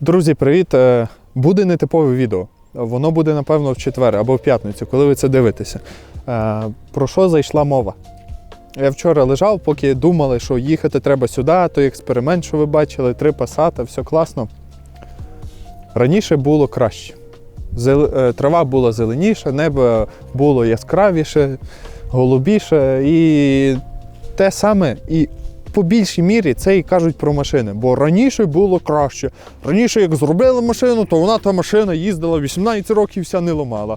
Друзі, привіт! Е, Буде нетипове відео. Воно буде, напевно, в четвер або в п'ятницю, коли ви це дивитеся. Е, Про що зайшла мова? Я вчора лежав, поки думали, що їхати треба сюди, той експеримент, що ви бачили, три пасата, все класно. Раніше було краще. Е, Трава була зеленіша, небо було яскравіше, голубіше. І те саме, і по більшій мірі це і кажуть про машини. Бо раніше було краще. Раніше, як зробили машину, то вона та машина їздила 18 років, вся не ламала.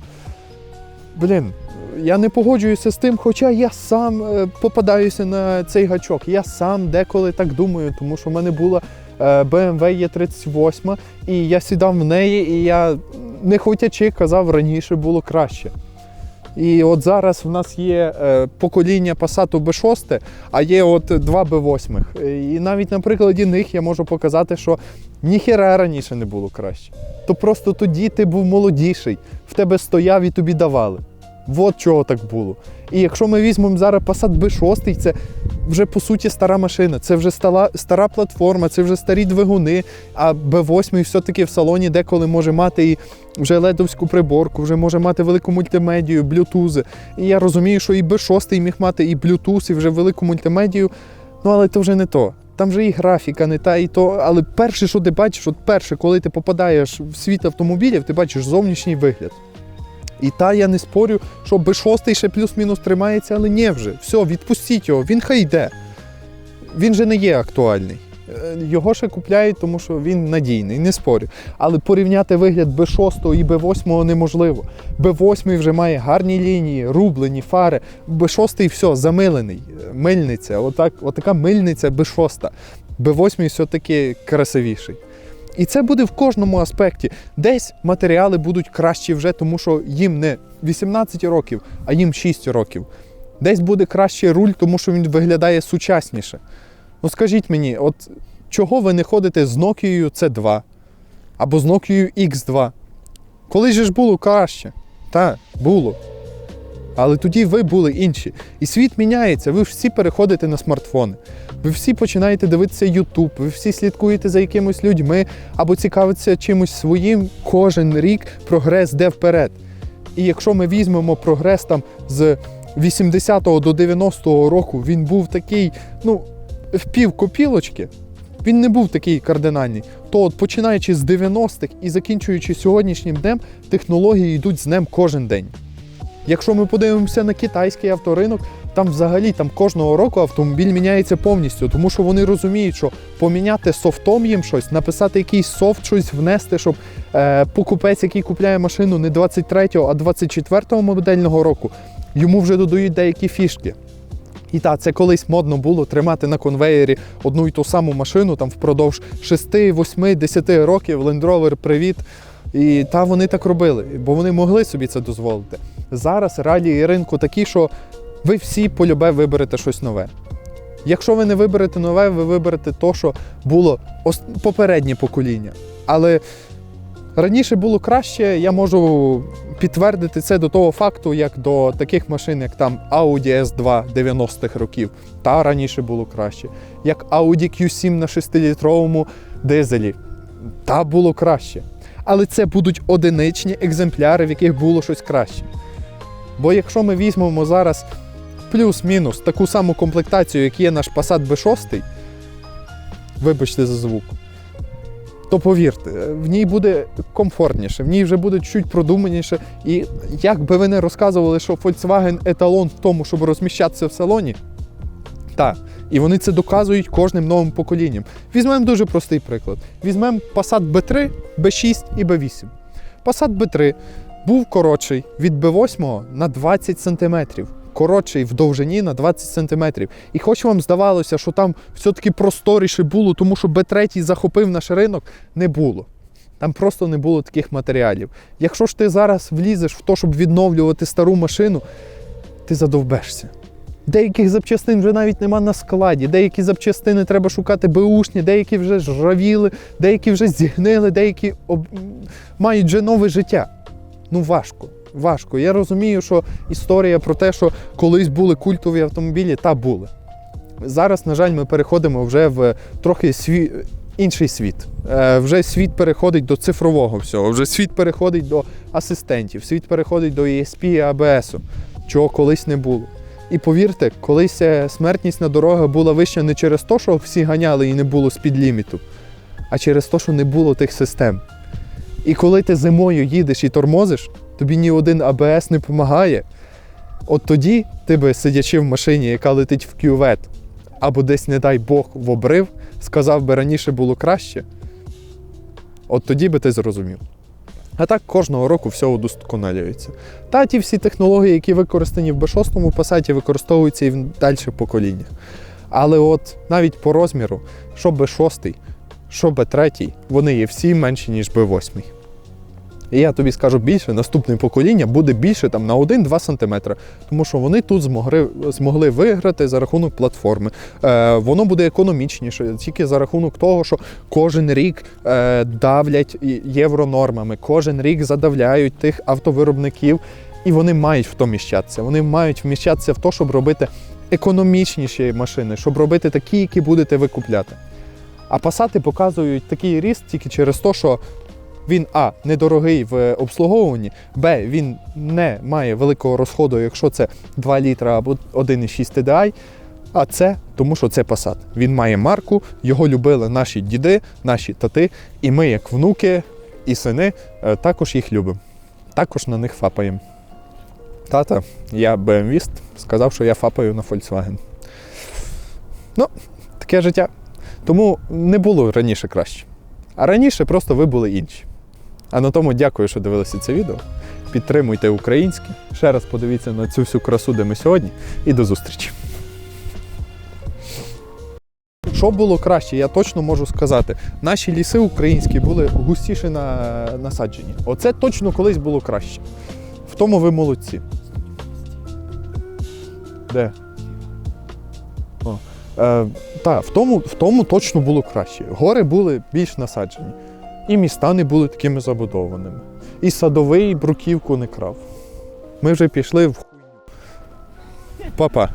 Блін, я не погоджуюся з тим, хоча я сам е, попадаюся на цей гачок. Я сам деколи так думаю, тому що в мене була е, BMW E38, і я сідав в неї, і я не хотячи казав, раніше було краще. І от зараз в нас є е, покоління Passat B6, а є от два B8. І навіть на прикладі них я можу показати, що ніхера раніше не було краще. То просто тоді ти був молодіший, в тебе стояв і тобі давали. От чого так було. І якщо ми візьмемо зараз Passat B6, це вже по суті стара машина, це вже стара, стара платформа, це вже старі двигуни, а B8 все-таки в салоні деколи може мати і вже ледовську приборку, вже може мати велику мультимедію, блютузи. І я розумію, що і B6 міг мати і Bluetooth, і вже велику мультимедію. Ну але це вже не то. Там вже і графіка не та, і то. Але перше, що ти бачиш, от перше, коли ти попадаєш в світ автомобілів, ти бачиш зовнішній вигляд. І та я не спорю, що B6 ще плюс-мінус тримається, але ні вже. Все, відпустіть його, він хай йде. Він же не є актуальний. Е, Його ще купляють, тому що він надійний, не спорю. Але порівняти вигляд B6 і B8 неможливо. B8 вже має гарні лінії, рублені, фари. B6 все, замилений, мильниця. Отак, отака мильниця B6. B8 все-таки красивіший. І це буде в кожному аспекті. Десь матеріали будуть кращі вже, тому що їм не 18 років, а їм 6 років. Десь буде кращий руль, тому що він виглядає сучасніше. Ну скажіть мені, от чого ви не ходите з Nokia C2 або з Nokia X2? Колись ж було краще. Так, було. Але тоді ви були інші. І світ міняється. Ви всі переходите на смартфони. Ви всі починаєте дивитися YouTube, ви всі слідкуєте за якимись людьми або цікавитеся чимось своїм. Кожен рік прогрес йде вперед. І якщо ми візьмемо прогрес там з 80-го до 90-го року, він був такий, ну, в пів копілочки, він не був такий кардинальний. То от починаючи з 90-х і закінчуючи сьогоднішнім днем, технології йдуть з днем кожен день. Якщо ми подивимося на китайський авторинок, там взагалі там кожного року автомобіль міняється повністю, тому що вони розуміють, що поміняти софтом їм щось, написати якийсь софт, щось внести, щоб е, покупець, який купляє машину не 23-го, а 24-го модельного року, йому вже додають деякі фішки. І так, це колись модно було тримати на конвеєрі одну і ту саму машину там впродовж 6, 8, 10 років Land Rover привіт. І та вони так робили, бо вони могли собі це дозволити. Зараз реалії ринку такі, що ви всі полюбе виберете щось нове. Якщо ви не виберете нове, ви виберете то, що було попереднє покоління. Але раніше було краще, я можу підтвердити це до того факту, як до таких машин, як там Audi S2 90-х років. Та раніше було краще. Як Audi Q7 на 6-літровому дизелі. Та було краще. Але це будуть одиничні екземпляри, в яких було щось краще. Бо якщо ми візьмемо зараз плюс-мінус таку саму комплектацію, як є наш Passat B6, вибачте за звук, то повірте, в ній буде комфортніше, в ній вже буде чуть продуманіше. І як би ви не розказували, що Volkswagen еталон в тому, щоб розміщатися в салоні, так. І вони це доказують кожним новим поколінням. Візьмемо дуже простий приклад. Візьмемо Passat B3, B6 і B8. Passat B3 був коротший від B8 на 20 см. Коротший в довжині на 20 см. І хоч вам здавалося, що там все-таки просторіше було, тому що B3 захопив наш ринок, не було. Там просто не було таких матеріалів. Якщо ж ти зараз влізеш в те, щоб відновлювати стару машину, ти задовбешся. Деяких запчастин вже навіть нема на складі, деякі запчастини треба шукати беушні, деякі вже жравіли, деякі вже зігнили, деякі об... мають вже нове життя. Ну важко. Важко. Я розумію, що історія про те, що колись були культові автомобілі, та були. Зараз, на жаль, ми переходимо вже в трохи сві... інший світ. Е, Вже світ переходить до цифрового всього, вже світ переходить до асистентів, світ переходить до ESP і ABS, чого колись не було. І повірте, колись е, смертність на дорогах була вища не через те, що всі ганяли і не було спідліміту, а через те, що не було тих систем. І коли ти зимою їдеш і тормозиш, тобі ні один АБС не допомагає. От тоді ти би, сидячи в машині, яка летить в кювет, або десь, не дай Бог, в обрив, сказав би раніше було краще. От тоді би ти зрозумів. А так кожного року все удосконалюється. Та ті всі технології, які використані в B6 пасаті, використовуються і в дальших поколіннях. Але от навіть по розміру, що B6, що B3, вони є всі менші, ніж B8. І я тобі скажу більше, наступне покоління буде більше там, на 1-2 см, тому що вони тут змогли, змогли виграти за рахунок платформи. Е, воно буде економічніше тільки за рахунок того, що кожен рік е, давлять євронормами, кожен рік задавляють тих автовиробників, і вони мають в то вміщатися. Вони мають вміщатися в то, щоб робити економічніші машини, щоб робити такі, які будете ви купляти. А пасати показують такий ріст тільки через те, що він А недорогий в обслуговуванні, Б він не має великого розходу, якщо це 2 літра або 1,6 TDI, а це тому, що це Passat. Він має марку, його любили наші діди, наші тати, і ми, як внуки і сини, е, також їх любимо. Також на них фапаємо. Тата, я BMW, сказав, що я фапаю на Volkswagen. Ну, таке життя. Тому не було раніше краще. А раніше просто ви були інші. А на тому дякую, що дивилися це відео. Підтримуйте українське. Ще раз подивіться на цю всю красу, де ми сьогодні, і до зустрічі. Що було краще, я точно можу сказати. Наші ліси українські були густіше на, насаджені. Оце точно колись було краще. В тому ви молодці. Де? О. Е, так, в тому, в тому точно було краще. Гори були більш насаджені. І міста не були такими забудованими. І садовий бруківку не крав. Ми вже пішли в хуйню. Папа.